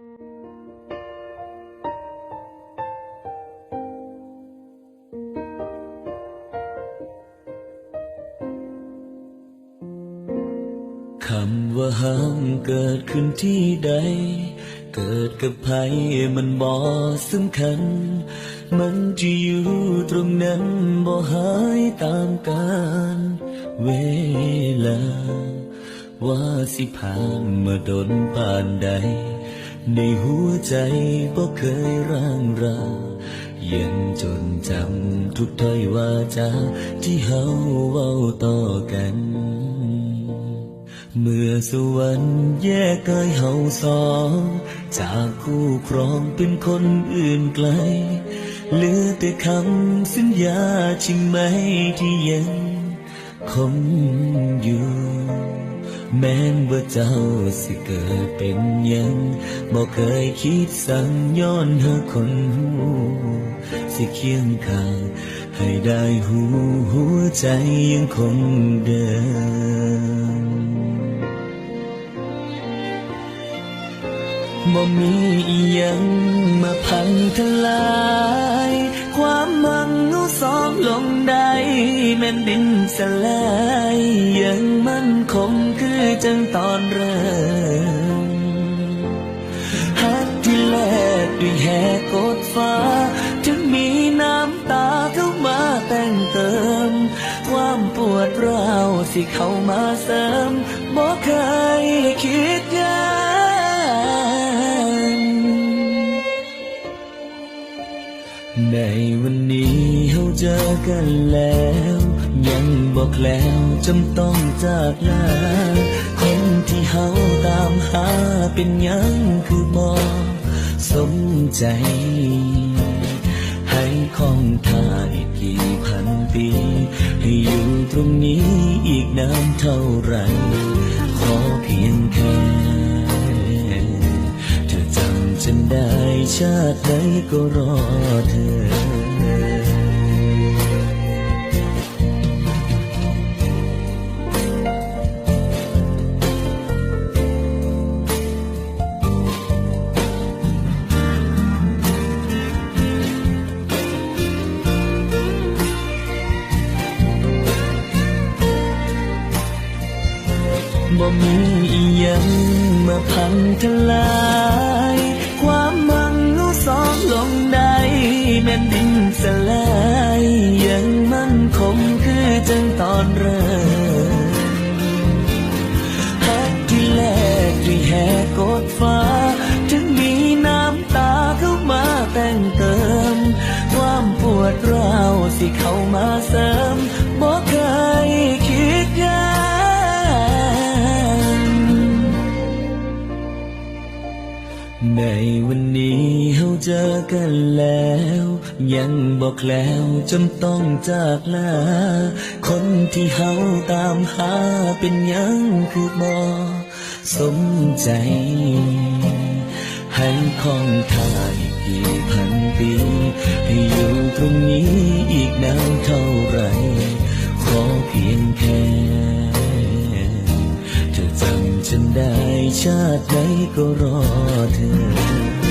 คำว่าห้ามเกิดขึ้นที่ใด เกิดกับใครมันบ่สำคัญ มันจะอยู่ตรงนั้นบ่หายตามกาลเวลา ว่าสิผ่านมาดนป่านใด ในหัวใจบ่เคยร่างรายังจนจำทุกถ้อยวาจาที่เฮาเว้าต่อกัน เมื่อสวรรค์แยกกายเฮาสองจากคู่ครองเป็นคนอื่นไกลเหลือแต่คำสัญญาจริงไหมที่ยังคงอยู่ แม้นว่าเจ้าสิเกิดเป็นยังบอกเคยคิดสั่งย้อนหาคนหูสิเคียงข้างให้ได้หูหัวใจยังคงเดิมบ่มีอีหยังมาพังทลาย ความมังเอาสองลงได้แม่นดินสลายยัง คงคือจังตอนเริ่มฮักที่แลกด้วยแหกกดฟ้า ถึงมีน้ำตาเข้ามาแต่งเติม ความปวดร้าวสิเข้ามาเสริมบ่เคยคิดยานในวันนี้เราเจอกันแล้ว ยังบอกแล้วจำต้องจากลาคนที่เฮาตามหาเป็นยังคือบอกสมใจ ให้คองท่าอีกกี่พันปี ให้อยู่ตรงนี้อีกนานเท่าไหรขอเพียงแค่เธอจำฉันได้ชาติไหนก็รอเธอ บ่มีอีหยังมาพังทลาย ความมังเอาสองลงได้แม่นดินสลายยังมั่นคงคือจังตอนเริ่มฮักที่แลกด้วยแหกกดฟ้า ถึงมีน้ำตาเข้ามาแต่งเติม ความปวดร้าวสิเข้ามาเสริมบ่ ในวันนี้เราเจอกันแล้ว ยังบอกแล้วจำต้องจากลา คนที่เฮาตามหาเป็นยังคือบอสมใจ ให้คองทายกี่พันปี ให้อยู่ตรงนี้อีกนาน ชาติไหนก็รอเธอ